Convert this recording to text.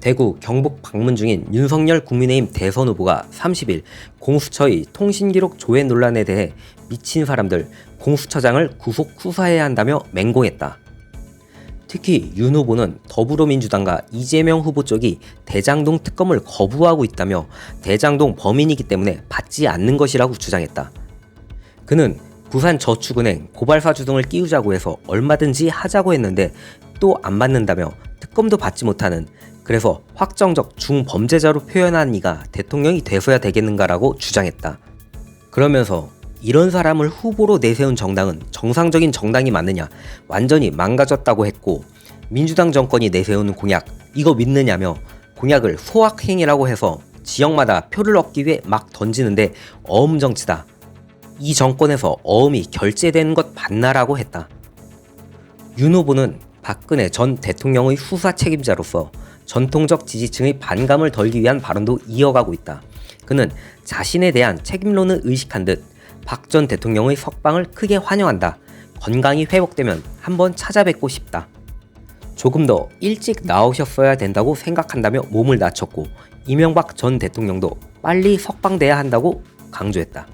대구 경북 방문 중인 윤석열 국민의힘 대선 후보가 30일 공수처의 통신기록 조회 논란에 대해 미친 사람들 공수처장을 구속 수사해야 한다며 맹공했다. 특히 윤 후보는 더불어민주당과 이재명 후보 쪽이 대장동 특검을 거부하고 있다며 대장동 범인이기 때문에 받지 않는 것이라고 주장했다. 그는 부산 저축은행 고발사주 등을 끼우자고 해서 얼마든지 하자고 했는데 또 안 받는다며 특검도 받지 못하는 그래서 확정적 중범죄자로 표현한 이가 대통령이 돼서야 되겠는가라고 주장했다. 그러면서 이런 사람을 후보로 내세운 정당은 정상적인 정당이 맞느냐 완전히 망가졌다고 했고 민주당 정권이 내세우는 공약 이거 믿느냐며 공약을 소확행이라고 해서 지역마다 표를 얻기 위해 막 던지는데 어음 정치다. 이 정권에서 어음이 결제되는 것 맞나라고 했다. 윤 후보는 박근혜 전 대통령의 수사 책임자로서 전통적 지지층의 반감을 덜기 위한 발언도 이어가고 있다. 그는 자신에 대한 책임론을 의식한 듯 박 전 대통령의 석방을 크게 환영한다. 건강이 회복되면 한번 찾아뵙고 싶다. 조금 더 일찍 나오셨어야 된다고 생각한다며 몸을 낮췄고 이명박 전 대통령도 빨리 석방돼야 한다고 강조했다.